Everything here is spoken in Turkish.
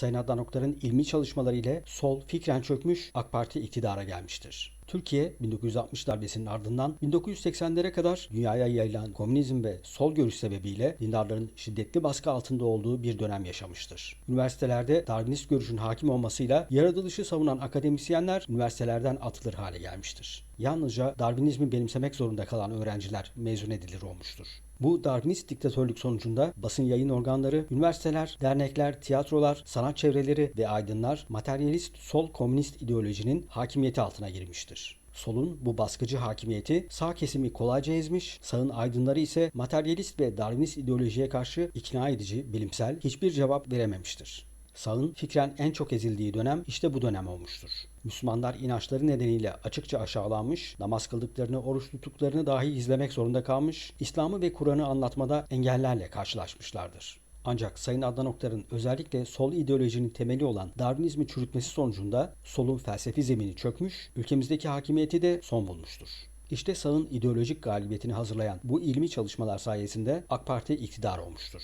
Sayın Adnan Oktar'ın ilmi çalışmaları ile sol fikren çökmüş, AK Parti iktidara gelmiştir. Türkiye 1960 darbesinin ardından 1980'lere kadar dünyaya yayılan komünizm ve sol görüş sebebiyle dindarların şiddetli baskı altında olduğu bir dönem yaşamıştır. Üniversitelerde Darwinist görüşün hakim olmasıyla yaratılışı savunan akademisyenler üniversitelerden atılır hale gelmiştir. Yalnızca Darwinizmi benimsemek zorunda kalan öğrenciler mezun edilir olmuştur. Bu Darwinist diktatörlük sonucunda basın yayın organları, üniversiteler, dernekler, tiyatrolar, sanat çevreleri ve aydınlar materyalist sol komünist ideolojinin hakimiyeti altına girmiştir. Solun bu baskıcı hakimiyeti sağ kesimi kolayca ezmiş, sağın aydınları ise materyalist ve Darwinist ideolojiye karşı ikna edici, bilimsel hiçbir cevap verememiştir. Sağın fikren en çok ezildiği dönem işte bu dönem olmuştur. Müslümanlar inançları nedeniyle açıkça aşağılanmış, namaz kıldıklarını, oruç tuttuklarını dahi izlemek zorunda kalmış, İslam'ı ve Kur'an'ı anlatmada engellerle karşılaşmışlardır. Ancak Sayın Adnan Oktar'ın özellikle sol ideolojinin temeli olan Darwinizmi çürütmesi sonucunda solun felsefi zemini çökmüş, ülkemizdeki hakimiyeti de son bulmuştur. İşte sağın ideolojik galibiyetini hazırlayan bu ilmi çalışmalar sayesinde AK Parti iktidar olmuştur.